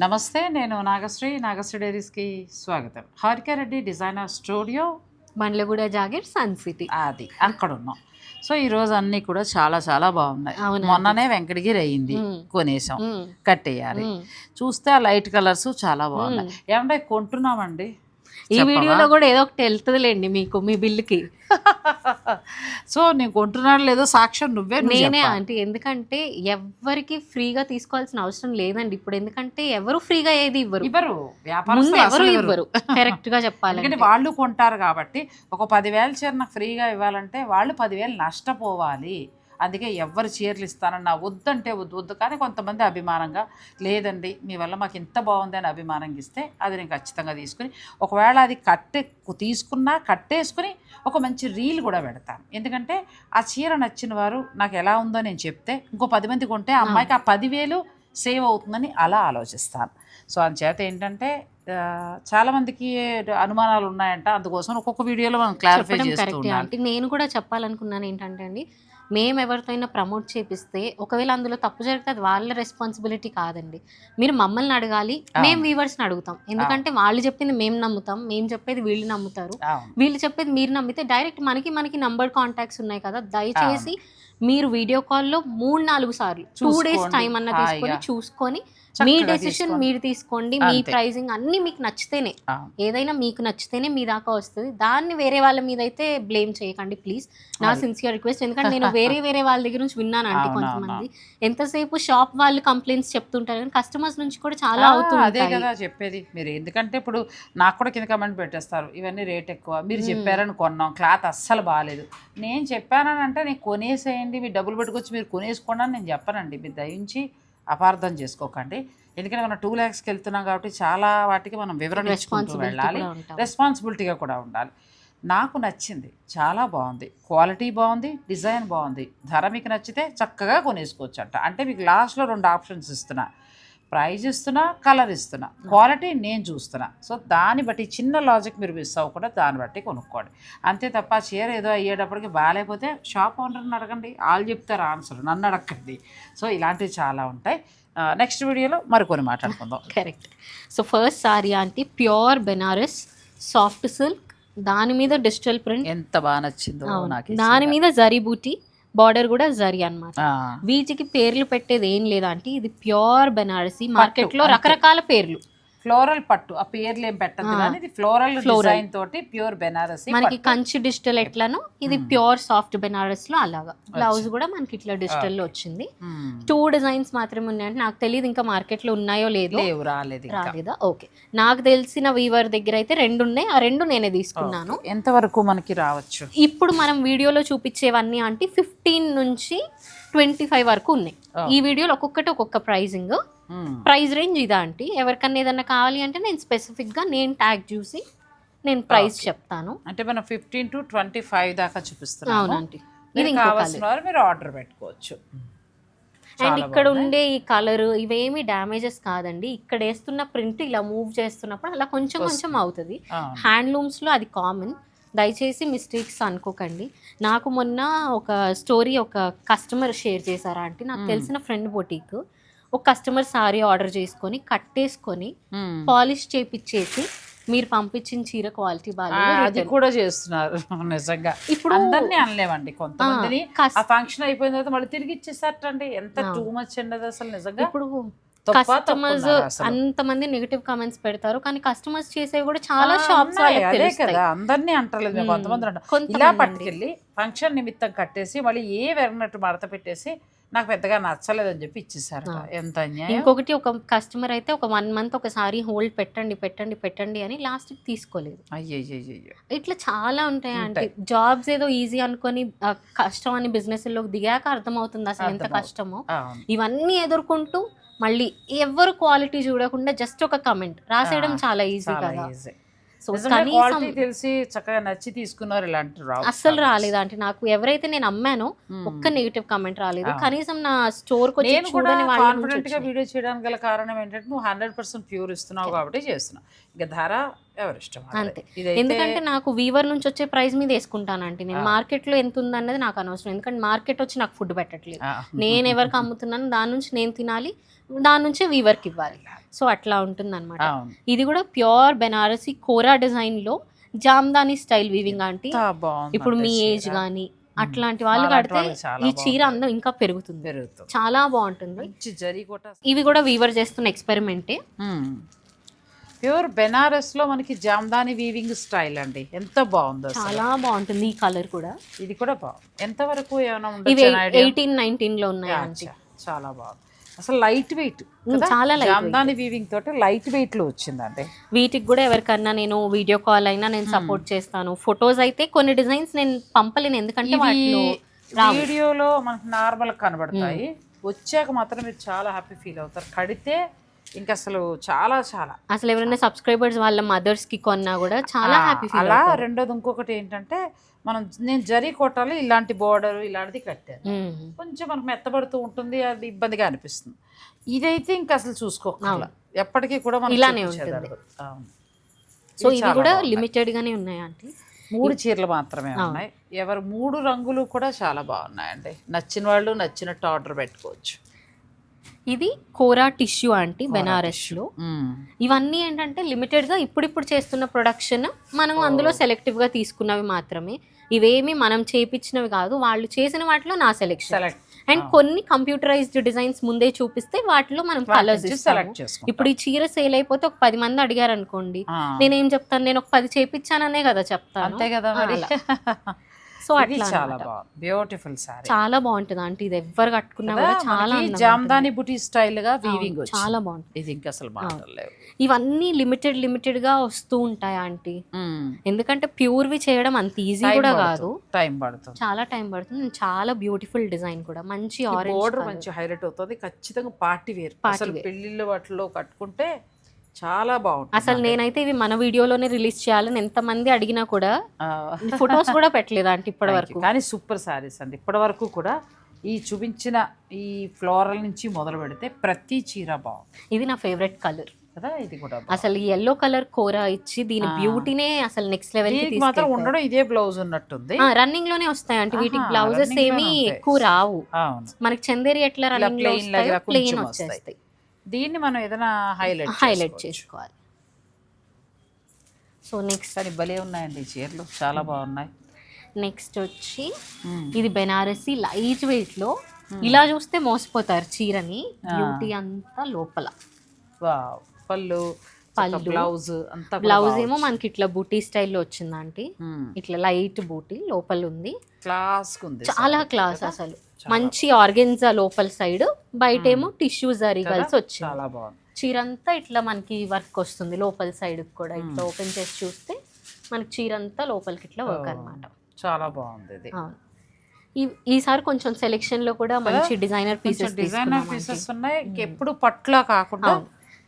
నమస్తే నేను నాగశ్రీ నాగశ్రీ డైరీస్కి స్వాగతం. Harika Reddy designer studio. Bandlaguda Jagir sun city. అది అక్కడ ఉన్నాం సో ఈ రోజు అన్ని కూడా చాలా చాలా బాగున్నాయి. మొన్ననే వెంకటగిరి అయ్యింది మ్మ్. కొనేసాం. కట్టేయాలి. చూస్తే ఆ లైట్ కలర్స్ చాలా బాగున్నాయి. ఏమంటే కొంటున్నామండి? ఈ వీడియోలో కూడా ఏదో ఒకటి వెళ్తుందిలేండి మీకు మీ బిల్లుకి. సో నేను కొంటున్నాడు లేదో సాక్ష్యం నువ్వే నేనే చెప్పాలి. అంటే ఎందుకంటే ఎవరికి ఫ్రీగా తీసుకోవాల్సిన అవసరం లేదండి ఇప్పుడు. ఎందుకంటే ఎవరు ఫ్రీగా ఏది ఇవ్వరు. ఇవ్వరు. వ్యాపారస్తులు ఎవరు ఇవ్వరు. కరెక్ట్గా ఎందుకంటే చెప్పాలంటే వాళ్ళు కొంటారు కాబట్టి ఒక పదివేల చీర నాకు ఫ్రీగా ఇవ్వాలంటే వాళ్ళు పదివేలు నష్టపోవాలి. అందుకే ఎవరు చీరలు ఇస్తానన్నా వద్దంటే వద్దు. వద్దు. కానీ కొంతమంది అభిమానంగా లేదండి మీ వల్ల మాకు ఇంత బాగుంది అని అభిమానంగా ఇస్తే అది నేను ఖచ్చితంగా తీసుకుని ఒకవేళ అది కట్టే తీసుకున్నా కట్టేసుకుని ఒక మంచి రీల్ కూడా పెడతాను. ఎందుకంటే ఆ చీర నచ్చిన వారు నాకు ఎలా ఉందో నేను చెప్తే ఇంకో పది మంది కొంటే ఆ. అమ్మాయికి ఆ పదివేలు సేవ్ అవుతుందని అలా ఆలోచిస్తాను. సో అందుచేత ఏంటంటే చాలామందికి అనుమానాలు ఉన్నాయంట. అందుకోసం ఒక్కొక్క వీడియోలో మనం క్లారిఫై చేస్తూ నేను కూడా చెప్పాలనుకున్నాను ఏంటంటే అండి మేము ఎవరితోనైనా ప్రమోట్ చేపిస్తే ఒకవేళ అందులో తప్పు జరిగితే అది వాళ్ళ రెస్పాన్సిబిలిటీ కాదండి. మీరు మమ్మల్ని అడగాలి మేము వీవర్స్ని అడుగుతాం. ఎందుకంటే వాళ్ళు చెప్పింది మేము నమ్ముతాం మేము చెప్పేది వీళ్ళు నమ్ముతారు. వీళ్ళు చెప్పేది మీరు నమ్మితే డైరెక్ట్ మనకి మనకి నంబర్ కాంటాక్ట్స్ ఉన్నాయి కదా దయచేసి మీరు వీడియో కాల్లో మూడు నాలుగు సార్లు టూ డేస్ టైం అన్న తీసుకొని. చూసుకొని మీ డెసిషన్. మీరు తీసుకోండి మీ. ప్రైజింగ్ అన్ని మీకు నచ్చితేనే. ఏదైనా మీకు నచ్చితేనే మీ దాకా వస్తుంది. దాన్ని వేరే వాళ్ళ మీద అయితే బ్లేమ్ చేయకండి ప్లీజ్ నా. సిన్సియర్ రిక్వెస్ట్ ఎందుకంటే నేను వేరే వేరే వాళ్ళ దగ్గర నుంచి విన్నాను అంటే కొంతమంది. ఎంతసేపు షాప్ వాళ్ళు కంప్లైంట్స్ చెప్తుంటారు కానీ కస్టమర్స్ నుంచి కూడా చాలా ఆ, అదే కదా చెప్పేది. మీరు ఎందుకంటే ఇప్పుడు నాకు కూడా కింద కమెంట్ పెట్టేస్తారు. ఇవన్నీ రేట్ ఎక్కువ. మీరు చెప్పారని కొన్నాం. క్లాత్ అస్సలు బాగాలేదు నేను చెప్పానని అంటే నేను కొనేసేయండి. మీరు డబ్బులు పెట్టుకొచ్చి మీరు కొనేసుకోండి అని నేను చెప్పనండి. మీరు దయించి అపార్థం చేసుకోకండి. ఎందుకంటే మనం టూ ల్యాక్స్కి వెళ్తున్నాం కాబట్టి చాలా వాటికి మనం వివరణ ఇచ్చుకుంటూ వెళ్ళాలి. రెస్పాన్సిబిలిటీగా కూడా ఉండాలి. నాకు నచ్చింది. చాలా బాగుంది. క్వాలిటీ బాగుంది. డిజైన్ బాగుంది. ధర మీకు నచ్చితే చక్కగా కొనేసుకోవచ్చు అంట అంటే మీకు లాస్ట్లో రెండు ఆప్షన్స్ ఇస్తున్నా. ప్రైజ్ ఇస్తున్నా కలర్ ఇస్తున్నా. క్వాలిటీ నేను చూస్తున్నా. సో దాన్ని బట్టి చిన్న లాజిక్ మీరు మిస్ అవ్వకుండా దాన్ని బట్టి కొనుక్కోండి. అంతే తప్ప చీర ఏదో అయ్యేటప్పటికి బాగాలేకపోతే షాప్ ఓనర్ని అడగండి. వాళ్ళు చెప్తారు ఆన్సర్. నన్ను అడగండి. సో ఇలాంటివి చాలా ఉంటాయి. నెక్స్ట్ వీడియోలో మరికొన్ని మాట్లాడుకుందాం. కరెక్ట్. సో ఫస్ట్ సారీ అంటే ప్యూర్ బెనారస్ సాఫ్ట్ సిల్క్. దాని మీద డిజిటల్ ప్రింట్. ఎంత బాగా నచ్చిందో నాకు దాని. మీద జరీ బూటీ. బార్డర్ కూడా జరీ అన్నమాట. ఆ, వీటికి పేర్లు పెట్టేది ఏం లేదా అంటే ఇది ప్యూర్ బెనారసీ మార్కెట్లో. రకరకాల పేర్లు. ఫ్లోరల్ పట్టు ఆ పేర్లు ఏం పెట్టద్దు ఆ. కానీ ఇది ఫ్లోరల్. డిజైన్ తోటి ప్యూర్ బెనారసి మనకి కంచి డిజిటల్ ఎట్లనో ఇది. ప్యూర్ సాఫ్ట్ బెనారస్లో అలాగా బ్లౌజ్ కూడా మనకి ఇట్లా డిజిటల్లో వచ్చింది. టూ డిజైన్స్ మాత్రమే ఉన్నాయంటే నాకు తెలియదు ఇంకా మార్కెట్లో ఉన్నాయో లేదో. లేవు రాలేదు రాలేదా? ఓకే. నాకు తెలిసిన వీవర్ దగ్గర అయితే రెండు ఉన్నాయి. ఆ రెండు నేనే తీసుకున్నాను. ఎంతవరకు మనకి రావచ్చు? ఇప్పుడు మనం వీడియోలో చూపించేవన్నీ అంటే ఫిఫ్టీన్ నుంచి ట్వంటీ ఫైవ్ వరకు ఉన్నాయి. ఈ వీడియోలో ఒక్కొక్కటి ఒక్కొక్క ప్రైజింగ్. ప్రైస్ రేంజ్ ఇదా అంటే ఎవరికన్నా ఏదన్నా కావాలి అంటే నేను స్పెసిఫిక్గా నేను ట్యాగ్ చూసి నేను ప్రైస్ చెప్తాను. అంటే మనం ఫిఫ్టీన్ టు ట్వంటీ ఫైవ్ దాకా చూపిస్తున్నాము. అవునండి ఇది కావాల్సిన వారు మీరు ఆర్డర్ పెట్టుకోవచ్చు. అండ్ ఇక్కడ. ఉండే ఈ కలర్ ఇవేమి డ్యామేజెస్ కాదండి. ఇక్కడ వేస్తున్న ప్రింట్ ఇలా మూవ్ చేస్తున్నప్పుడు అలా కొంచెం కొంచెం అవుతుంది. హ్యాండ్లూమ్స్లో అది కామన్. దయచేసి మిస్టేక్స్ అనుకోకండి. నాకు మొన్న ఒక స్టోరీ ఒక కస్టమర్ షేర్ చేశారా అంటే నాకు. తెలిసిన ఫ్రెండ్ బొటీక్. ఒక కస్టమర్ సారీ ఆర్డర్ చేసుకొని కట్టేసుకొని. పాలిష్ చేపిచ్చేసి మీరు పంపించిన చీర క్వాలిటీ బాగా అది కూడా చేస్తున్నారు నిజంగా ఇప్పుడు అందరినీ అనలేమండి కొంతమందిని ఆ ఫంక్షన్ అయిపోయిన తర్వాత మళ్ళీ తిరిగి ఇచ్చేసారండి ఎంత. టూ మచ్ అండి అసలు నిజంగా ఇప్పుడు కస్టమర్స్? అంతమంది నెగిటివ్ కామెంట్స్ పెడతారు కానీ కస్టమర్స్ చేసేవి కూడా చాలా షాప్స్ అదే కదా అందరినీ అంటలేదు. కొంతమంది ఇలా. పట్టుకెళ్ళి ఫంక్షన్ నిమిత్తం కట్టేసి మళ్ళీ ఏ వెరనట్టు మడత పెట్టేసి నాకు పెద్దగా నచ్చలేదని చెప్పి ఇచ్చేసారు. ఎంత అన్యాయం? ఇంకొకటి ఒక కస్టమర్ అయితే ఒక వన్ మంత్ ఒకసారి హోల్డ్ పెట్టండి పెట్టండి పెట్టండి అని లాస్ట్ తీసుకోలేదు. ఇట్లా చాలా ఉంటాయి అంటే. జాబ్స్ ఏదో ఈజీ అనుకొని కష్టం అని బిజినెస్లోకి దిగాక అర్థమవుతుంది అసలు ఎంత. కష్టమో. ఇవన్నీ ఎదుర్కొంటూ మళ్ళీ ఎవరు క్వాలిటీ చూడకుండా జస్ట్ ఒక కమెంట్ రాసేయడం చాలా ఈజీ కదా. సో కనీసం తెలిసి చక్కగా నచ్చి తీసుకున్నారు ఇలాంటి అస్సలు రాలేదు అంటే నాకు ఎవరైతే నేను అమ్మానో మ్మ్. ఒక్క నెగిటివ్ కామెంట్ రాలేదు. కనీసం నా స్టోర్కి వచ్చి నేను కూడా చూడని వాళ్ళ నుంచి కాన్ఫిడెంట్గా. వీడియో చేయడానికి గల కారణం ఏంటంటే నువ్వు హండ్రెడ్ పర్సెంట్ ప్యూర్ ఇస్తున్నావు కాబట్టి చేస్తున్నావు ఇక ధర ఎవరి ఇష్టం. అంతే. ఎందుకంటే నాకు వీవర్ నుంచి వచ్చే ప్రైస్ మీద వేసుకుంటానంటే నేను. మార్కెట్లో ఎంత ఉందన్నది నాకు అనవసరం. ఎందుకంటే మార్కెట్ వచ్చి నాకు ఫుడ్ పెట్టట్లేదు. నేను ఎవరికి అమ్ముతున్నాను దాని నుంచి నేను తినాలి దాని నుంచే వీవర్కి ఇవ్వాలి. సో అట్లా ఉంటుంది అనమాట ఇది కూడా ప్యూర్ బెనారసి కోరా డిజైన్లో జామ్దాని స్టైల్ వీవింగ్ ఆంటీ. బాగుంది ఇప్పుడు మీ అంటే ఏజ్. కానీ అట్లాంటి వాళ్ళు కడితే ఈ చీర. అందం ఇంకా పెరుగుతుంది. చాలా బాగుంటుంది. ఇవి కూడా వీవర్ చేస్తున్న ఎక్స్పెరిమెంటే ప్యూర్ బెనారస్లో మనకి జామ్దాని వీవింగ్ స్టైల్ అండి. ఎంత బాగుందో. చాలా బాగుంటుంది ఈ కలర్ కూడా. ఇది కూడా బాగుంది ఎంత వరకు ఏమైనా ఎయిటీన్ నైన్టీన్లో ఉన్నాయి చాలా బాగుంది. అసలు లైట్ వెయిట్ చాలా జామ్దాని వీవింగ్ తోటి లైట్ వెయిట్లో వచ్చిందండి. వీటికి కూడా ఎవరికన్నా నేను వీడియో కాల్ అయినా నేను సపోర్ట్ చేస్తాను. ఫొటోస్ అయితే కొన్ని డిజైన్స్ నేను పంపలేను. ఎందుకంటే. వీడియోలో మనకి నార్మల్ కనబడతాయి. వచ్చాక మాత్రం మీరు చాలా హ్యాపీ ఫీల్ అవుతారు. కడితే ఇంకా అసలు చాలా చాలా. అసలు ఎవరైనా సబ్స్క్రైబర్స్ వాళ్ళ మదర్స్కి కొన్నా కూడా చాలా హ్యాపీ అలా రెండోది ఇంకొకటి ఏంటంటే మనం నేను జరీ కొట్టాలి ఇలాంటి బోర్డర్ ఇలాంటిది కట్టాను కొంచెం మనకు మెత్తబడుతూ ఉంటుంది అది ఇబ్బందిగా అనిపిస్తుంది. ఇదైతే ఇంకా అసలు చూసుకోవాలి ఎప్పటికీ కూడా మనం ఇలానే ఉంటుంది. సో ఇవి చాలా కూడా. లిమిటెడ్ గానే ఉన్నాయి మూడు చీరలు మాత్రమే ఉన్నాయి. ఎవరు మూడు రంగులు కూడా చాలా బాగున్నాయండి. నచ్చిన వాళ్ళు నచ్చినట్టు ఆర్డర్ పెట్టుకోవచ్చు. ఇది కోరా టిష్యూ ఆంటీ బెనారస్లో ఇవన్నీ ఏంటంటే లిమిటెడ్గా ఇప్పుడిప్పుడు చేస్తున్న ప్రొడక్షన్ మనం అందులో సెలెక్టివ్గా తీసుకున్నవి మాత్రమే. ఇవేమి మనం చేపించినవి కాదు వాళ్ళు చేసిన వాటిలో నా సెలెక్షన్. అండ్ కొన్ని కంప్యూటరైజ్డ్ డిజైన్స్ ముందే చూపిస్తే వాటిలో మనం కలర్స్ సెలెక్ట్ ఇప్పుడు ఈ చీర సేల్ అయిపోతే ఒక పది మంది అడిగారు అనుకోండి నేనేం చెప్తాను? నేను ఒక పది చేపించాననే కదా చెప్తాను. అంతే కదా. సో అట్లా చాలా. బాగుంది. బ్యూటిఫుల్ సారీ చాలా బాగుంటుంది. అంటే ఇది ఎవ్వరు కట్టుకున్నా కూడా చాలా జామ్దాని బుటీ స్టైల్గా. వీవింగ్ చాలా బాగుంటుంది. ఇది ఇంకా అసలు లేవు. ఇవన్నీ లిమిటెడ్ లిమిటెడ్గా వస్తూ ఉంటాయి ఆంటీ. ఎందుకంటే ప్యూర్వి చేయడం అంత ఈజీ కూడా. కాదు. టైం పడుతుంది. చాలా టైం పడుతుంది. చాలా బ్యూటిఫుల్ డిజైన్ కూడా. మంచి బోర్డర్ ఆరెంజ్ మంచి హైలైట్ అవుతుంది. ఖచ్చితంగా పార్టీ వేర్. wear. పెళ్ళిళ్ళు వాటిలో కట్టుకుంటే చాలా బాగుంటుంది అసలు నేనైతే ఇవి మన వీడియోలోనే రిలీజ్ చేయాలని ఎంతమంది అడిగినా కూడా ఫొటోస్ కూడా పెట్టలేదు అంటే ఇప్పటి వరకు. కానీ సూపర్ సారీస్ అండి. ఇప్పటి వరకు కూడా ఈ చూపించిన ఈ ఫ్లోరల్ నుంచి మొదలు పెడితే ప్రతి చీర బాగుంది. ఇది నా ఫేవరెట్ కలర్. కదా? ఇది కూడా. అసలు ఈ ఎల్లో కలర్ కూర ఇచ్చి దీని బ్యూటీనే అసలు నెక్స్ట్ లెవెల్ మాత్రం ఉండడం ఇదే బ్లౌజ్ ఉన్నట్టుంది. రన్నింగ్లోనే వస్తాయి అంటే వీటికి బ్లౌజెస్ ఏమి. ఎక్కువ రావు. మనకి చందేరి ఎట్లా రన్నింగ్ ప్లెయిన్. వచ్చేస్తాయి. దీన్ని మనం ఏదైనా హైలైట్ హైలైట్ చేసుకోవాలి. సో నెక్స్ట్ కానీ భలే ఉన్నాయండి చీరలు. చాలా బాగున్నాయి. నెక్స్ట్ వచ్చి మ్మ్. ఇది బెనారసి లైట్ వెయిట్లో ఇలా చూస్తే మోసపోతారు చీరని. బ్యూటీ అంతా లోపల. పళ్ళు పళ్ళు. బ్లౌజ్ అంతా బ్లౌజ్ ఏమో మనకి ఇట్లా బూటీ స్టైల్లో వచ్చింది ఆంటీ. ఇట్లా లైట్ బూటీ లోపల ఉంది క్లాస్ ఉంది చాలా క్లాస్ అసలు. మంచి ఆర్గెన్జా లోపల సైడ్ బయట ఏమో టిష్యూ జరీ కలిసి వచ్చింది. చాలా బాగుంది. చీర అంతా ఇట్లా మనకి వర్క్ వస్తుంది లోపల సైడ్ కూడా. ఇట్లా ఓపెన్ చేసి చూస్తే మనకి చీర అంతా లోపలికి ఇట్లా వర్క్ అనమాట చాలా బాగుంది ఇది. ఈ- ఈసారి కొంచెం సెలెక్షన్లో కూడా మంచి డిజైనర్ పీసెస్ డిజైనర్ పీసెస్ ఉన్నాయి. ఇంకెప్పుడు పట్ల కాకుండా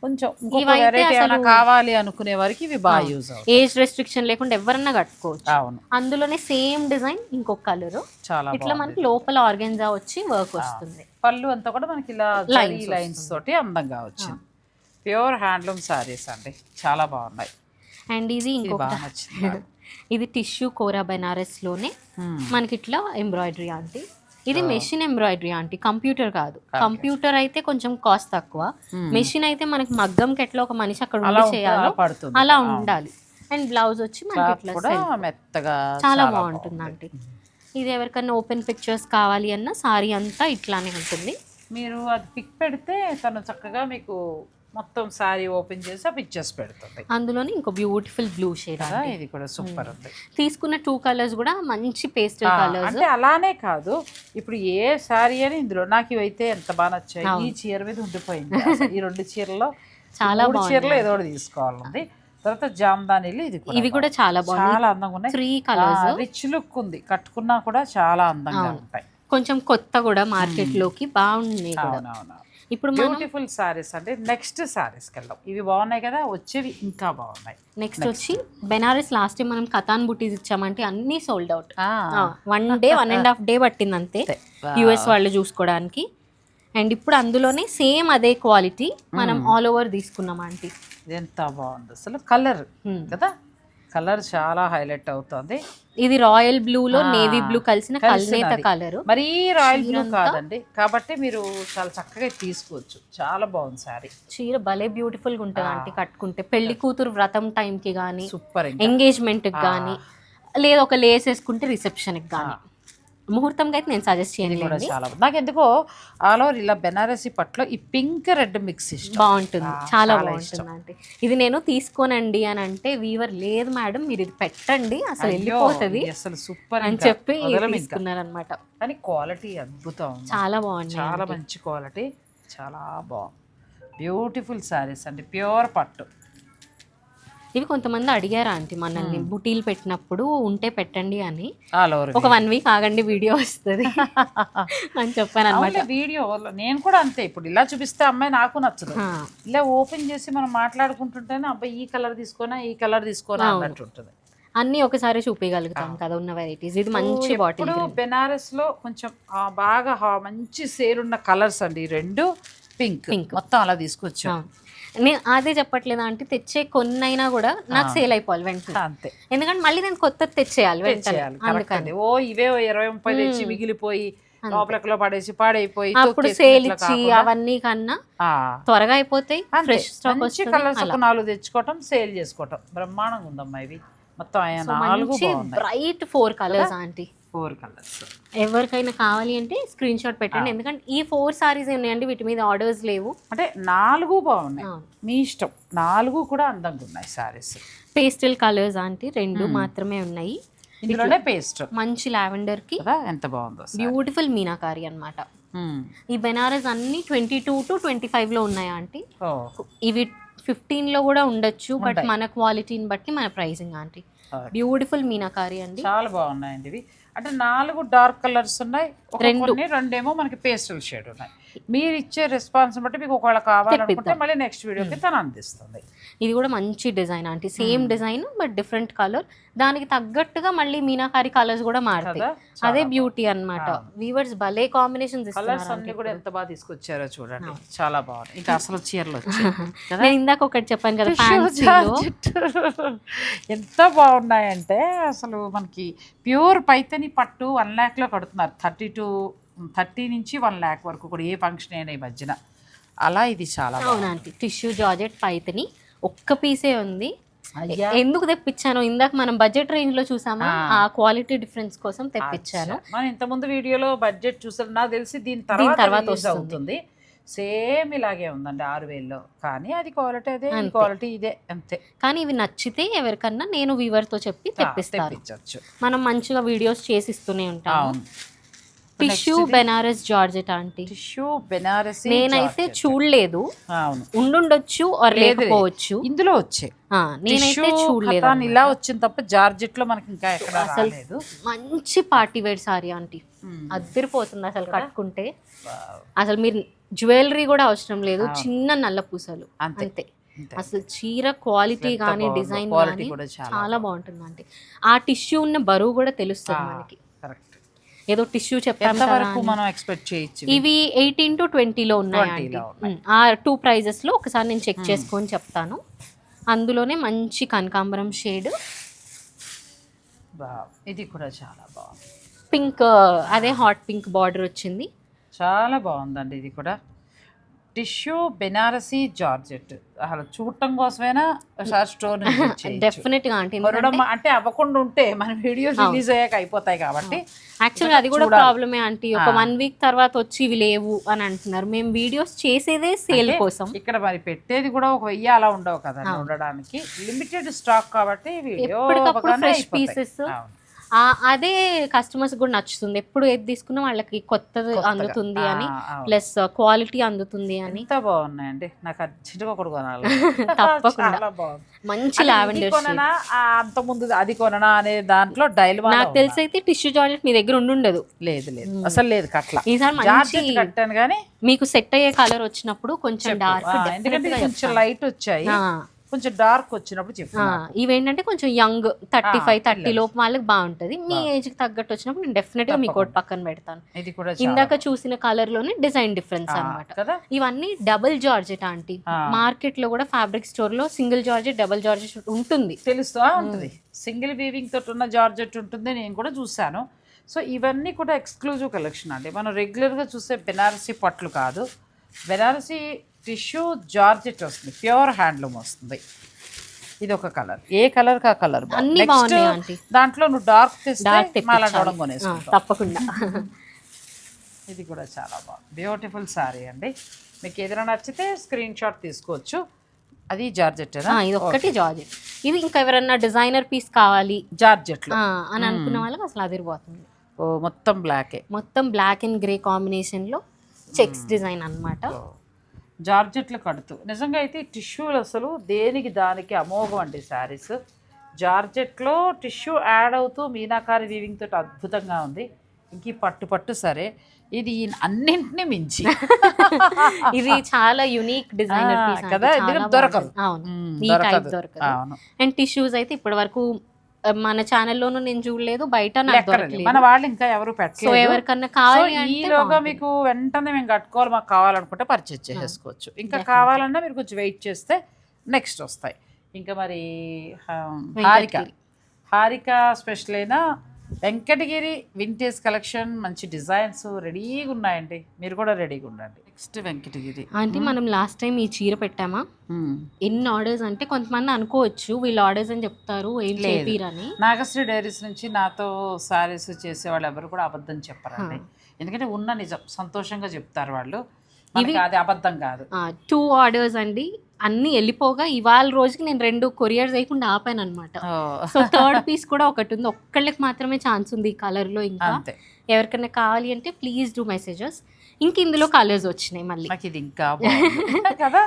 కొంచెం ఇంకొక ఇవైతే వెరైటీ ఏమైనా అసలు- కావాలి అనుకునే వారికి ఇవి బాగా యూజ్ ఏజ్ రెస్ట్రిక్షన్ లేకుండా ఎవరన్నా కట్టుకోవచ్చు. అవును. అందులోనే సేమ్ డిజైన్ ఇంకొక కలర్ చాలా ఇట్లా మనకి లోపల ఆర్గెన్జా వచ్చి వర్క్ వస్తుంది. పళ్ళు అంతా కూడా మనకి ఇలా లైన్స్ తోటి అందంగా వచ్చింది. ప్యూర్ హ్యాండ్లూమ్ సారీస్ అండి. చాలా బాగున్నాయి. అండ్ ఇది ఇంకొక. ఇది టిష్యూ కోరా బెనారస్లోనే Hmm. మనకి ఇట్లా ఎంబ్రాయిడరీ ఆంటీ ఇది మెషిన్ ఎంబ్రాయిడరీ ఆంటీ కంప్యూటర్ కాదు. కంప్యూటర్ అయితే కొంచెం కాస్ట్ తక్కువ. మెషిన్ అయితే మనకి మగ్గంకి ఎట్లా ఒక మనిషి అక్కడ ఉండి చేయాలో అలా. ఉండాలి. అండ్ బ్లౌజ్ వచ్చి. మెత్తగా చాలా బాగుంటుంది ఆంటీ ఇది ఎవరికన్నా ఓపెన్ పిక్చర్స్ కావాలి అన్న సారీ అంతా ఇట్లానే ఉంటుంది. మీరు అది పిక్ పెడితే తను చక్కగా మీకు మొత్తం సారీ ఓపెన్ చేసి ఆ పిక్చర్స్ పెడుతుంది అందులోనే ఇంకో బ్యూటిఫుల్ బ్లూ షేడ్ ఇది కూడా సూపర్ ఉంది. తీసుకున్న టూ కలర్స్ కూడా మంచి పేస్టల్ కలర్స్ అంటే అలానే కాదు ఇప్పుడు ఏ సారీ అని ఇందులో నాకు ఇవైతే ఎంత బాగా నచ్చాయి. ఈ చీర మీద ఉండిపోయింది. ఈ రెండు చీరల్లో చాలా చీరలు ఏదో ఒకటి తీసుకోవాలండి. తర్వాత జామ్దానీలు ఇది ఇవి కూడా చాలా బాగుంది చాలా అందంగా ఉన్నాయి. త్రీ కలర్స్ రిచ్ లుక్ ఉంది. కట్టుకున్నా కూడా చాలా అందంగా ఉంటాయి. కొంచెం కొత్త కూడా మార్కెట్లోకి బాగున్నాయి కూడా. అవునవును ఇప్పుడు బ్యూటిఫుల్ సారీస్ అంటే నెక్స్ట్ సారీస్కి వెళ్దాం ఇవి బాగున్నాయి కదా వచ్చేవి ఇంకా బాగున్నాయి. నెక్స్ట్ వచ్చి బెనారస్ లాస్ట్ టైం మనం కథాన్ బుటీస్ ఇచ్చామంటే అన్నీ sold out one day one and half day పట్టింది అంతే. యుఎస్ వాళ్ళు చూసుకోవడానికి. అండ్ ఇప్పుడు అందులోనే సేమ్ అదే క్వాలిటీ మనం ఆల్ ఓవర్ తీసుకున్నాం ఆంటీ. ఎంత బాగుంది. అసలు కలర్ కదా? కలర్ చాలా హైలైట్ అవుతుంది. ఇది రాయల్ బ్లూ లో ఆ, నేవీ బ్లూ కలిసిన. కల్నేత కలర్. మరీ రాయల్ బ్లూ? కాదండి. కాబట్టి మీరు చాలా చక్కగా తీసుకోవచ్చు. చాలా బాగుంది సారీ చీర భలే బ్యూటిఫుల్గా ఉంటుంది ఆంటీ కట్టుకుంటే. పెళ్ళి కూతురు వ్రతం టైం కి గానీ సూపర్ ఎంగేజ్మెంట్కి గానీ లేదా ఒక లేస్ వేసుకుంటే రిసెప్షన్కి గానీ ముహూర్తం అయితే నేను సజెస్ట్ చేయలేండి చాలా నాకు ఎందుకో ఆల్ ఓవర్ ఇలా బెనారసి పట్లో ఈ పింక్ రెడ్ మిక్స్ ఇష్టం. బాగుంటుంది. చాలా బాగుంటుంది అంటే ఇది నేను తీసుకోనండి అని అంటే వీవర్ లేదు మేడం మీరు ఇది పెట్టండి అసలు వెళ్ళిపోతుంది అసలు సూపర్ అని. చెప్పి. తీసుకున్నారనమాట. కానీ క్వాలిటీ అద్భుతం. చాలా బాగుంది చాలా మంచి క్వాలిటీ. చాలా బాగుంది. బ్యూటిఫుల్ శారీస్ అండి. ప్యూర్ పట్టు. ఇవి కొంతమంది అడిగారు ఆంటీ మనల్ని బుటీలు పెట్టినప్పుడు ఉంటే పెట్టండి అని. ఒక వన్ వీక్ ఆగండి వీడియో వస్తుంది అని చెప్పాను అనమాట వీడియో నేను కూడా అంతే. ఇప్పుడు ఇలా చూపిస్తే అమ్మాయి నాకు నచ్చదు. ఇలా ఓపెన్ చేసి మనం మాట్లాడుకుంటుంటేనే అబ్బాయి ఈ కలర్ తీసుకోనా ఈ కలర్ తీసుకోనా అన్నట్టు ఉంటుంది అన్ని ఒకసారి చూపించగలుగుతాం కదా ఉన్న వెరైటీస్ ఇది మంచి బాటిల్ బెనారస్లో కొంచెం బాగా మంచి సేల్ ఉన్న కలర్స్ అండి. రెండు పింక్. Pink. మొత్తం అలా తీసుకొచ్చాం. నేను అదే చెప్పట్లేదు అంటే తెచ్చే కొన్నైనా కూడా నాకు సేల్ అయిపోవాలి వెంటనే. అంతే. ఎందుకంటే మళ్ళీ నేను కొత్తది తెచ్చేయాలి వెంటనే. అందుకని. ఓ ఇవే ఓ ఇరవై ముప్పై తెచ్చి మిగిలిపోయి లోపలకలో పడేసి పాడైపోయి అప్పుడు సేల్ ఇచ్చి అవన్నీ కన్నా త్వరగా అయిపోతాయి. Fresh stock colours. ఒక నాలుగు తెచ్చుకోవటం సేల్ చేసుకోవటం. బ్రహ్మాండంగా ఉందమ్మా ఇవి. మొత్తం ఆయన bright four colours aunty. Four colours ఎవరికైనా కావాలి అంటే స్క్రీన్ షాట్ పెట్టండి. ఎందుకంటే ఈ ఫోర్ సారీస్ ఉన్నాయండి వీటి మీద ఆర్డర్స్ లేవు. అంటే నాలుగు బాగున్నాయి. మీ ఇష్టం. నాలుగు కూడా అందంగా ఉన్నాయి సారీస్ పేస్టల్ కలర్స్ ఆంటీ రెండు మాత్రమే ఉన్నాయి. ఇందులోనే పేస్ట్ మంచి లావెండర్కి కదా ఎంత బాగుందో. బ్యూటిఫుల్ మీనాకారి అన్నమాట. మ్మ్. ఈ బెనారస్ అన్ని ట్వంటీ టూ టు ట్వంటీ ఫైవ్లో ఉన్నాయా ఆంటీ. ఇవి ఫిఫ్టీన్లో కూడా ఉండొచ్చు బట్ మన క్వాలిటీని బట్టి మన ప్రైసింగ్ ఆంటీ. బ్యూటిఫుల్ మీనాకారి అండి. చాలా బాగున్నాయండి ఇవి. అంటే నాలుగు డార్క్ కలర్స్ ఉన్నాయి. రెండు. రెండేమో మనకి పేస్టల్ షేడ్ ఉన్నాయి. మీరు ఇచ్చే రెస్పాన్స్ బట్టి మీకు ఒకవేళ కావాలనుకుంటే మళ్ళీ నెక్స్ట్ వీడియోకి తను అందిస్తుంది. ఇది కూడా మంచి design aunty. Same design but different colour. దానికి తగ్గట్టుగా మళ్ళీ మీనాకారి కలర్స్ కూడా మారుతాయి. అదే బ్యూటీ అన్నమాట. వీవర్స్ భలే కాంబినేషన్స్ కలర్స్ అన్ని కూడా ఎంత బాగా తీసుకొచ్చారో చూడండి. చాలా బాగుంది ఇంకా అసలు చీరలు నేను ఇందాక ఒకటి చెప్పాను కదా. ఎంత బాగున్నాయంటే అసలు మనకి ప్యూర్ పైతని పట్టు వన్ ల్యాక్లో కడుతున్నారు. థర్టీ టు థర్టీ నుంచి వన్ ల్యాక్ వరకు కూడా ఏ ఫంక్షన్ అయినా ఈ మధ్యన. అలా ఇది చాలా బాగుంది. అవునంటీ టిష్యూ జార్జెట్ పైతని. ఒక్క పీసే ఉంది. ఎందుకు తెప్పించాను ఇందాక మనం బడ్జెట్ రేంజ్లో చూసామా? ఆ. క్వాలిటీ డిఫరెన్స్ కోసం తెప్పించాను. మనం ఇంతకుముందు వీడియోలో బడ్జెట్ చూసారు నాకు తెలిసి దీని తర్వాత వస్తుంది. అవుతుంది. సేమ్ ఇలాగే ఉందండి ఆరు వేల్లో కానీ అది క్వాలిటీ అదే క్వాలిటీ ఇదే అంతే. కానీ ఇవి నచ్చితే ఎవరికన్నా నేను వీవర్తో చెప్పి తెప్పిస్తాను. మనం మంచిగా వీడియోస్ చేసి ఇస్తూనే ఉంటాము. Tissue Banaras georgette aunty tissue Benarasi నేనైతే చూడలేదు. ఉండుండొచ్చు ఆర్ లేకపోవచ్చు. ఇందులో వచ్చాయి ఆ, నేనైతే చూడలేదు ఇలా వచ్చింది తప్ప జార్జెట్లో మనకి ఇంకా ఎక్కడ రాలేదు. మంచి పార్టీ వేర్ సారీ ఆంటీ అద్దరిపోతుంది అసలు కట్టుకుంటే. అసలు మీరు జ్యువెలరీ కూడా అవసరం లేదు చిన్న నల్ల పూసలు. అంతే. అసలు చీర క్వాలిటీ కానీ. డిజైన్ కానీ చాలా బాగుంటుంది అంటే ఆ టిష్యూ ఉన్న బరువు కూడా తెలుస్తుంది మనకి. కరెక్ట్ ఏదో టిష్యూ చెప్పాం వరకు మనం ఎక్స్పెక్ట్ చేయొచ్చు? ఇవి ఎయిటీన్ టు ట్వంటీలో ఉన్నాయండి 20 లో ఉమ్, ఆ టూ ప్రైజెస్లో ఒకసారి నేను చెక్ చేసుకొని చెప్తాను. అందులోనే మంచి కనకాంబరం షేడ్. ఇది కూడా చాలా బాగుంది. పింక్ అదే హాట్ పింక్ బార్డర్ వచ్చింది. చాలా బాగుందండి ఇది కూడా. Tissue Benarasi georgette. అసలు చూడటం కోసమైనా? ఒకసారి స్టోర్ డెఫినెట్ గా అంటే అంటే అవ్వకుండా ఉంటే మన వీడియోస్ రిలీజ్ అయ్యాక అయిపోతాయి కాబట్టి. యాక్చువల్గా అది కూడా ప్రాబ్లమే ఆంటీ. ఒక వన్ వీక్ తర్వాత వచ్చి ఇవి లేవు అని అంటున్నారు. మేము వీడియోస్ చేసేదే సేల్ కోసం. ఇక్కడ మరి పెట్టేది కూడా ఒక వెయ్యి అలా ఉండవు కదా ఉండడానికి. లిమిటెడ్ స్టాక్ కాబట్టి వీడియో ఫ్రెష్ పీసెస్ అదే కస్టమర్స్ కూడా నచ్చుతుంది. ఎప్పుడు ఏది తీసుకున్నా వాళ్ళకి కొత్తది అందుతుంది అని ప్లస్ క్వాలిటీ అందుతుంది అని. ఎంత బాగున్నాయండి. నాకు అర్జెంట్గా ఒకటి కొనాలి. తప్పకుండా. మంచి లావెండర్ అంత ముందు అది కొననా అనే దాంట్లో డైలమా నాకు తెలిసి అయితే టిష్యూ జార్జెట్ మీ దగ్గర ఉండుండదు లేదు లేదు. అసలు లేదు కట్ల. ఈసారి మంచి కట్టాను కానీ మీకు సెట్ అయ్యే కలర్ వచ్చినప్పుడు కొంచెం డార్క్ కొంచెం లైట్ వచ్చాయి. కొంచెం డార్క్ వచ్చినప్పుడు చెప్పు ఇవేంటంటే కొంచెం యంగ్ థర్టీ ఫైవ్ థర్టీ. లోపు వాళ్ళకి బాగుంటుంది. మీ ఏజ్కి తగ్గట్టు వచ్చినప్పుడు నేను డెఫినెట్గా మీ కోట్ పక్కన పెడతాను. ఇది కూడా ఇందాక చూసిన కలర్లోనే డిజైన్ డిఫరెన్స్ కదా? ఇవన్నీ డబుల్ జార్జెట్ ఆంటీ. మార్కెట్లో కూడా ఫ్యాబ్రిక్ స్టోర్లో సింగిల్ జార్జెట్ డబుల్ జార్జెట్ ఉంటుంది. తెలుస్తా ఉంటుంది. సింగిల్ వీవింగ్ తోటి ఉన్న జార్జెట్ ఉంటుంది నేను కూడా చూశాను. సో ఇవన్నీ కూడా ఎక్స్క్లూజివ్ కలెక్షన్ అండి. మనం రెగ్యులర్గా చూసే బెనారసీ పట్లు కాదు. బెనారసీ టిష్యూ జార్జెట్ వస్తుంది. ప్యూర్ హ్యాండ్లూమ్ వస్తుంది. ఇది ఒక కలర్. ఏ కలర్ కా కలర్ దాంట్లో నువ్వు డార్క్ డార్క్ తెస్తే మాలా తెప్పించాలి. డోడం ఆ, కొనేసుకుంటావు. తప్పకుండా. ఇది కూడా చాలా బాగుంది. బ్యూటిఫుల్ సారీ అండి. మీకు ఏదైనా నచ్చితే స్క్రీన్ షాట్ తీసుకోవచ్చు. అది జార్జెట్ ఇది ఒక్కటి జార్జెట్. ఇది ఇంకా ఎవరన్నా డిజైనర్ పీస్ కావాలి. జార్జెట్లో. ఆ, అని అనుకున్న వాళ్ళకి అసలు అదిరిపోతుంది. ఓ మొత్తం బ్లాకే మొత్తం బ్లాక్ అండ్ గ్రే కాంబినేషన్లో చెక్స్ డిజైన్ అన్నమాట. జార్జెట్లు కడుతూ. నిజంగా అయితే టిష్యూలు అసలు దేనికి దానికి అమోఘం అండి శారీస్. జార్జెట్లో టిష్యూ యాడ్ అవుతూ మీనాకారి వీవింగ్ తోటి అద్భుతంగా ఉంది. ఇంక ఈ పట్టు పట్టు సరే. ఇది అన్నింటినీ మించి. ఇది చాలా యునిక్ పీస్ కదా? దొరకదు. దొరకదు. అండ్ టిష్యూస్ అయితే ఇప్పటి వరకు మన ఛానల్లోనూ నేను చూడలేదు బయట నాకు లెక్కలేదు. దొరకలేదు. మన వాళ్ళు ఇంకా ఎవరు సో పెట్టలేదు. ఎవరికన్నా సో కావాలి అంటే ఈలోగా బాగుంటుంది. మీకు వెంటనే మేము కట్టుకోవాలి మాకు కావాలనుకుంటే పర్చేజ్ చేసేసుకోవచ్చు. ఇంకా కావాలన్నా మీరు కొంచెం వెయిట్ చేస్తే నెక్స్ట్ వస్తాయి. ఇంకా మరి హారిక వెంకటగిరి. హారిక. స్పెషల్ అయినా వెంకటగిరి వింటేజ్ కలెక్షన్ మంచి డిజైన్స్ రెడీగా ఉన్నాయండి. మీరు కూడా రెడీగా ఉండండి. నెక్స్ట్ వెంకటగిరి ఆంటీ మనం లాస్ట్ టైం ఈ చీర పెట్టామా. ఎన్ని ఆర్డర్స్? అంటే కొంతమంది అనుకోవచ్చు వీళ్ళు ఆర్డర్స్ అని చెప్తారు ఏం లేదు. చేపిరని. నాగశ్రీ డైరీస్ నుంచి నాతో సారీస్ చేసే వాళ్ళు ఎవరు కూడా అబద్ధం చెప్పరండి. ఎందుకంటే ఉన్న నిజం సంతోషంగా చెప్తారు వాళ్ళు. మనకి అది అబద్ధం కాదు. టూ ఆర్డర్స్ అండి. అన్ని వెళ్ళిపోగా ఇవాళ రోజుకి నేను రెండు కొరియర్స్ వేయకుండా ఆపాను అనమాట సో థర్డ్ పీస్ కూడా ఒకటి ఉంది. ఒక్కళ్ళకి మాత్రమే ఛాన్స్ ఉంది ఈ కలర్లో ఇంకా. ఎవరికైనా కావాలి అంటే ప్లీజ్ డూ మెసేజెస్ ఇంక ఇందులో కలర్స్ వచ్చినాయి మళ్ళీ. నాకు ఇది ఇంకా. కదా?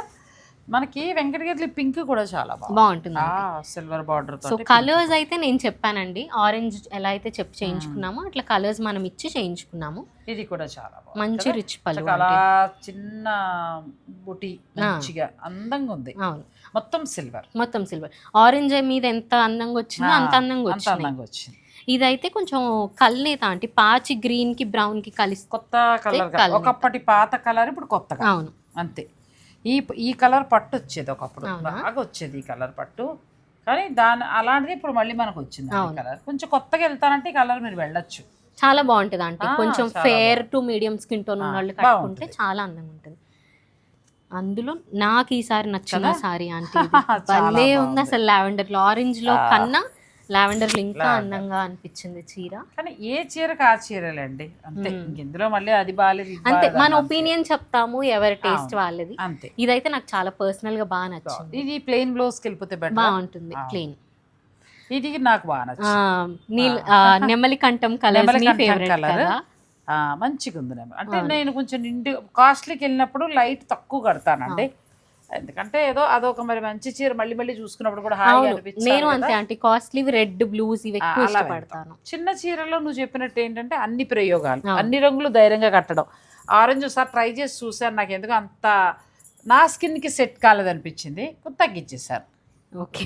మనకి వెంకటగిరి పింక్ కూడా చాలా బాగుంటుంది సిల్వర్ బార్డర్ సో కలర్స్ అయితే నేను చెప్పానండి. ఆరెంజ్ ఎలా అయితే చెప్పి చేయించుకున్నామో అట్లా కలర్స్ మనం ఇచ్చి చేయించుకున్నాము. ఇది కూడా చాలా మంచి? రిచ్ పళ్ళు అలా చిన్న బుటి మంచిగా అందంగా ఉంది. అవును. మొత్తం సిల్వర్ మొత్తం సిల్వర్ ఆరెంజ్ మీద ఎంత అందంగా వచ్చిందో అంత అందంగా వచ్చింది అందంగా వచ్చింది. ఇదైతే కొంచెం కల్నేత అంటే పాచి గ్రీన్కి బ్రౌన్కి కలిసి కొత్త కలర్. ఒకప్పటి పాత కలర్ ఇప్పుడు కొత్తగా అవును అంతే ఈ ఈ కలర్ పట్టు వచ్చేది ఒకప్పుడు? బాగా వచ్చేది ఈ కలర్ పట్టు కానీ దాని అలాంటిది ఇప్పుడు మళ్ళీ మనకు వచ్చింది. కలర్ కొంచెం కొత్తగా వెళ్తానంటే ఈ కలర్ మీరు వెళ్ళొచ్చు చాలా బాగుంటుంది అంటే కొంచెం fair to medium skin tone ఉన్న వాళ్ళు కట్టుకుంటే. చాలా అందంగా ఉంటుంది అందులో నాకు ఈసారి నచ్చిన? సారీ అంటే భలే ఉంది. అసలు లావెండర్లో ఆరెంజ్లో. కన్నా లావెండర్ ఇంకా Lavender. అందంగా అనిపించింది చీర. కానీ ఏ చీరకు ఆ చీరలేండి? అంతే. ఇందులో మళ్ళీ అది బాగాలేదు అంతే. మన ఒపీనియన్ చెప్తాము ఎవరి టేస్ట్. వాళ్ళది. అంతే. ఇదైతే నాకు చాలా పర్సనల్గా బాగా నచ్చింది. ఇది ప్లెయిన్ బ్లౌజ్కి వెళ్ళిపోతే బాగుంటుంది. ప్లెయిన్ ఇది నాకు బాగా నచ్చింది. ఆ, నెమలి కంఠం కలర్. ఫేవరెట్ ఆ, మంచిగా ఉంది. అంటే నేను కొంచెం నిండు కాస్ట్లీకి వెళ్ళినప్పుడు లైట్ తక్కువ కడతానండి. ఎందుకంటే ఏదో అదొక మరి మంచి చీర మళ్ళీ మళ్ళీ చూసుకున్నప్పుడు కూడా హాయిగా అవును. అనిపించాలి నేను. అంతే అంటే కాస్ట్లీ రెడ్ బ్లూస్ ఇవి ఎక్కువ ఇష్టపడతాను. చిన్న చీరలో నువ్వు చెప్పినట్టు ఏంటంటే అన్ని ప్రయోగాలు. అన్ని రంగులు ధైర్యంగా కట్టడం. ఆరెంజ్ ఒకసారి ట్రై చేసి చూసాను నాకు ఎందుకు అంత నా స్కిన్కి సెట్ కాలేదనిపించింది. కొంచెం తగ్గించేశాను ఓకే.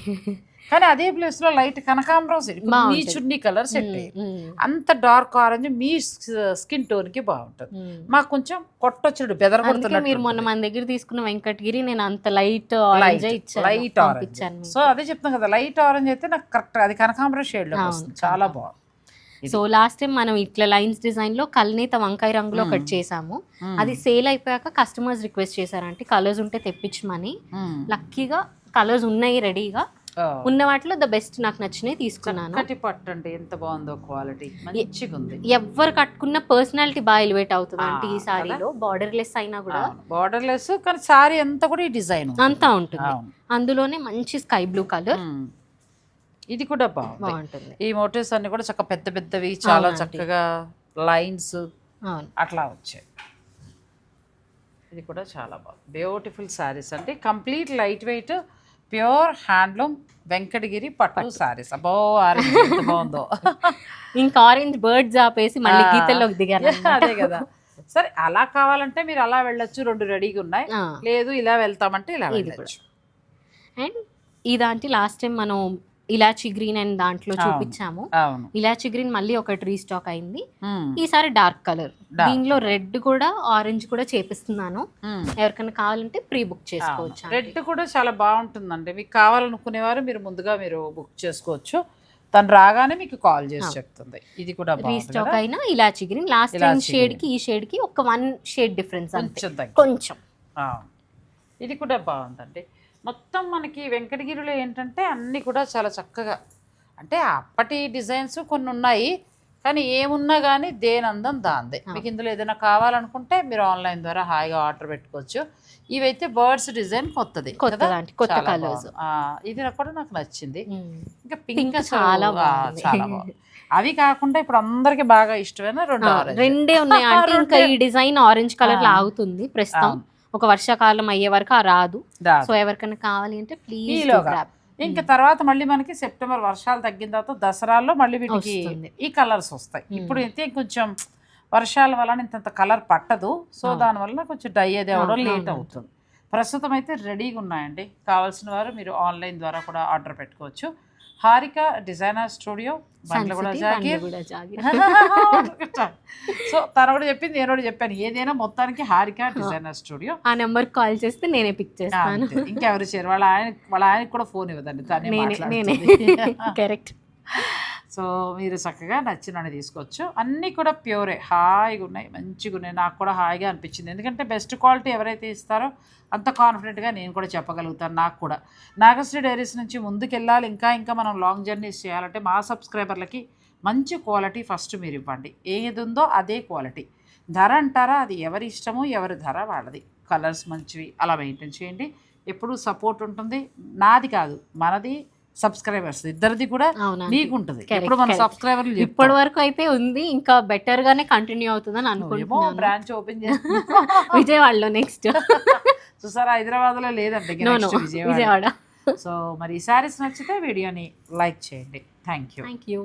కానీ అదే ప్లేస్లో లైట్ కనకాంబరం సెట్ మీ. చున్నీ కలర్ సెట్ అంత డార్క్ ఆరెంజ్ మీ స్కిన్ టోన్కి బాగుంటుంది. మాకు కొంచెం కొట్టొచ్చుడు అందుకే మీరు మొన్న మన దగ్గర తీసుకున్న వెంకటగిరి నేను అంత light orange light orange so అదే చెప్తాను కదా లైట్ ఆరెంజ్ అయితే నాకు కరెక్ట్ అది కనకాంబరం షేడ్లో వస్తుంది. చాలా బాగుంది. సో లాస్ట్ టైం మనం ఇట్లా లైన్స్ డిజైన్లో కల్నేత వంకాయ రంగులో ఒకటి చేసాము. అది సేల్ అయిపోయాక కస్టమర్స్ రిక్వెస్ట్ చేశారంటే కలర్స్ ఉంటే తెప్పించమని. లక్కీగా కలర్స్ ఉన్నాయి రెడీగా. ఉన్న వాటిలో ద బెస్ట్ నాకు నచ్చినవి తీసుకున్నాను. చక్కటి పట్టు అంటే ఎంత బాగుందో క్వాలిటీ మంచిగా ఉంది ఎవరు కట్టుకున్న పర్సనాలిటీ బాగా ఎలివేట్ అవుతుంది అంటే ఈ సారీలో బార్డర్ లెస్ అయినా కూడా. బార్డర్ లెస్ కానీ సారీ అంతా కూడా ఈ డిజైన్ అంతా ఉంటుంది. అందులోనే మంచి స్కై బ్లూ కలర్. ఇది కూడా బాగుంటుంది. ఈ మోటివ్స్ అన్ని కూడా చక్క పెద్ద పెద్దవి చాలా. చక్కగా లైన్స్ అట్లా వచ్చాయి. ఇది కూడా చాలా బాగుంది. బ్యూటిఫుల్ శారీస్ అంటే complete light weight pure handloom Venkatagiri పట్టు శారీస్ అబ్బో ఆరెంజ్ బాగుందో. ఇంకా ఆరెంజ్ బర్డ్స్ ఆపేసి మళ్ళీ. గీతల్లోకి దిగాను అదే కదా. సరే అలా కావాలంటే మీరు అలా వెళ్ళొచ్చు. రెండు రెడీగా ఉన్నాయి. లేదు ఇలా వెళ్తామంటే ఇలా వెళ్ళొచ్చు. అండ్ ఇదాంటి లాస్ట్ టైం మనం ఇలాచి గ్రీన్ అండ్ దాంట్లో. చూపించాము. ఇలాచి గ్రీన్ మళ్ళీ ఒకటి రీస్టాక్ అయింది. ఈసారి డార్క్ కలర్. దీనిలో రెడ్ కూడా ఆరెంజ్ కూడా చేపిస్తున్నాను. ఎవరికైనా కావాలంటే ప్రీ బుక్ చేసుకోవచ్చు రెడ్ కూడా చాలా బాగుంటుందండి. మీకు కావాలనుకునేవారు మీరు ముందుగా మీరు బుక్ చేసుకోవచ్చు. తను రాగానే మీకు కాల్ చేసి చెప్తుంది. ఇది కూడా రీస్టాక్? అయినా ఇలాచి గ్రీన్. లాస్ట్ టైం షేడ్కి ఈ షేడ్కి ఒక వన్ షేడ్ డిఫరెన్స్ కొంచెం. ఇది కూడా బాగుందండి. మొత్తం మనకి వెంకటగిరిలో ఏంటంటే అన్నీ కూడా చాలా చక్కగా. అంటే అప్పటి డిజైన్స్ కొన్ని ఉన్నాయి కానీ ఏమున్నా కానీ దేని అందం దాందే మీకు ఇందులో ఏదైనా కావాలనుకుంటే మీరు ఆన్లైన్ ద్వారా హాయిగా ఆర్డర్ పెట్టుకోవచ్చు. ఇవైతే బర్డ్స్ డిజైన్ కొత్తది కొత్త కలర్స్ ఇది నాకు కూడా నాకు నచ్చింది. ఇంకా పింక్ చాలా. చాలా బాగుంది. అవి కాకుండా ఇప్పుడు అందరికి బాగా ఇష్టమైన రెండు రెండే ఉన్నాయి. అంటే ఇంకా. ఈ డిజైన్ ఆరెంజ్ కలర్లో ఆ. ఆగుతుంది ప్రస్తుతం. ఒక వర్షాకాలం అయ్యే వరకు రాదు. సో ఎవరికైనా కావాలి అంటే ప్లీజ్. ఇంకా తర్వాత మళ్ళీ మనకి సెప్టెంబర్ వర్షాలు తగ్గిన తర్వాత దసరాల్లో మళ్ళీ వీటికి. ఈ కలర్స్ వస్తాయి. ఇప్పుడు అయితే కొంచెం వర్షాల వలన ఇంత కలర్ పట్టదు. సో దానివల్ల కొంచెం డై అది అవ్వడం అవును, లేట్. అవుతుంది. ప్రస్తుతం అయితే రెడీగా ఉన్నాయండి. కావాల్సిన వారు మీరు ఆన్లైన్ ద్వారా కూడా ఆర్డర్ పెట్టుకోవచ్చు. హారిక డిజైనర్ స్టూడియో బండ్ల కూడా జాగీర్ సో తను కూడా చెప్పింది నేను కూడా చెప్పాను ఏదైనా మొత్తానికి హారిక డిజైనర్ స్టూడియో. ఆ నెంబర్ కాల్ చేస్తే నేనే పిక్ చేస్తాను. ఇంకెవరు చేయరు వాళ్ళ ఆయన వాళ్ళ ఆయనకి కూడా ఫోన్ ఇవ్వదండి తనే కరెక్ట్ సో మీరు చక్కగా నచ్చినవి తీసుకోవచ్చు. అన్నీ కూడా ప్యూరే హాయిగా ఉన్నాయి. మంచిగా ఉన్నాయి. నాకు కూడా హాయిగా అనిపించింది. ఎందుకంటే బెస్ట్ క్వాలిటీ ఎవరైతే ఇస్తారో అంత కాన్ఫిడెంట్గా నేను కూడా చెప్పగలుగుతాను నాకు కూడా. నాగశ్రీ డైరీస్ నుంచి ముందుకెళ్ళాలి. ఇంకా ఇంకా మనం లాంగ్ జర్నీస్ చేయాలంటే మా సబ్స్క్రైబర్లకి మంచి క్వాలిటీ ఫస్ట్ మీరు ఇవ్వండి. ఏది ఉందో అదే క్వాలిటీ. ధర అంటారా? అది ఎవరి ఇష్టమో? ఎవరి ధర వాళ్ళది. కలర్స్ మంచివి. అలా మెయింటైన్ చేయండి. ఎప్పుడు సపోర్ట్ ఉంటుంది. నాది కాదు. మనది సబ్స్క్రైబర్స్ ఇద్దరిది కూడా నీకు ఉంటుంది ఇప్పుడు మన. సబ్స్క్రైబర్లు ఇప్పటి వరకు అయితే ఉంది. ఇంకా బెటర్ గానే కంటిన్యూ అవుతుందని ఏమో అనుకుంటున్నాను. బ్రాంచ్ ఓపెన్ చేసి విజయవాడలో నెక్స్ట్ చూసారా? హైదరాబాద్లో లేదండి విజయవాడ. సో మరి ఈ సారీస్ నచ్చితే వీడియోని లైక్ చేయండి. Thank you thank you